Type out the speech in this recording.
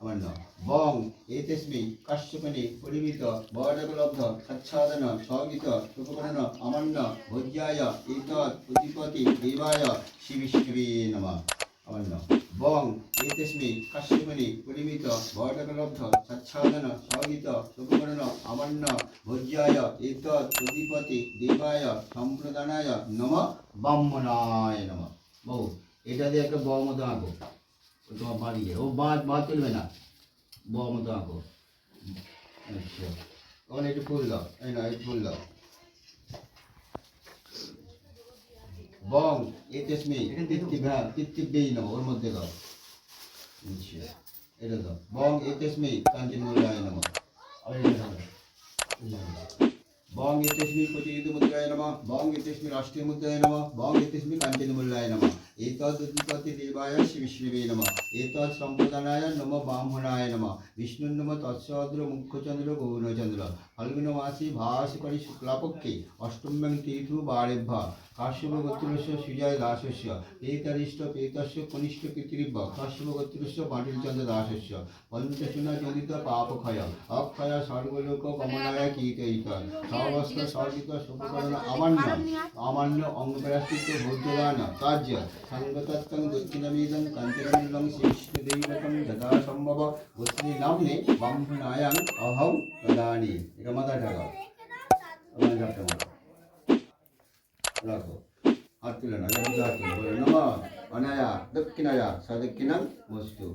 আমান্য বং এতস্মি কাশ্যপনি পরিমিত বরডগলব্ধ সচ্ছাদন সহগীত সুকরণ আমান্য ভোজ্যায় ইতৎ উদ্দীপতি দেবায় শ্রী বিষ্ণুবে নমঃ। আমান্য বং এতস্মি কাশ্যপনি পরিমিত বরডগলব্ধ সচ্ছাদন সহগীত সুকরণ আমান্য ভোজ্যায় ইতৎ উদ্দীপতি দেবায়, সম্প্রদানায় নমঃ। ব্রাহ্মণায় নমঃ। বহু এটা দিয়ে একটা ব মতো আঁকো ও তোমার বাড়িয়ে ও বাদ বাদ চলবে না ব মতো আঁকো আচ্ছা ওখানে একটু ফুল দাও এই না একটু ফুল দাও বং এতেস্মি তিত্তিব হ্যাঁ তিত্তিব দেই না ওর মধ্যে দাও আচ্ছা এটা দাও বং এতেস্মি কাঞ্চন মূল্যায় নম আর এটা দাও বং এতেস্মি প্রচলিত মুদ্রায় নম বং এতেস্মি রাষ্ট্রীয় মুদ্রায় নম বং এতেস্মি কাঞ্চন মূল্যায় নম এতদুৎপত্তি দেবায় শ্রী বিষ্ণুবে নম এতৎ সম্প্রদানায় নম ব্রাহ্মণায় নম বিষ্ণুর নম তৎসদ্র মুখ্যচন্দ্র গৌরচন্দ্র ফাল্গুন মাসি ভাস করি শুক্লাপক্ষে অষ্টম্যং তীর্থ বারেভ্য কাশ্যপ গোত্রস্য সুজয় দাসস্য পেতরিষ্ট পেতস্য কনিষ্ঠ পিতৃব্য কাশ্যপ গোত্রস্য পাটিলচন্দ্র দাসস্য পঞ্চশুন জনিত পাপক্ষয় অক্ষয় সর্বলোক গমনায় কীর্তয়িত সর্বস্ত সর্বিত শুভকরণ আমান্য আমান্য অঙ্গপ্রাশ্চিত ভোজ্যদান কার্য সঙ্গতত্ত্বং দক্ষিণমেদং কাঞ্চনমূলং শ্রীষ্ণুদৈবতং যথা সম্ভব গোত্রী নামনে ব্রাহ্মণায়াং অহং প্রদানি এটা মাথায় ঢাকা আমার ঢাকটা মাথা রাখো। হাত তুলে না হাত তুলে বলে নম। অনায়া দক্ষিণায়া সদক্ষিণাং বস্তু।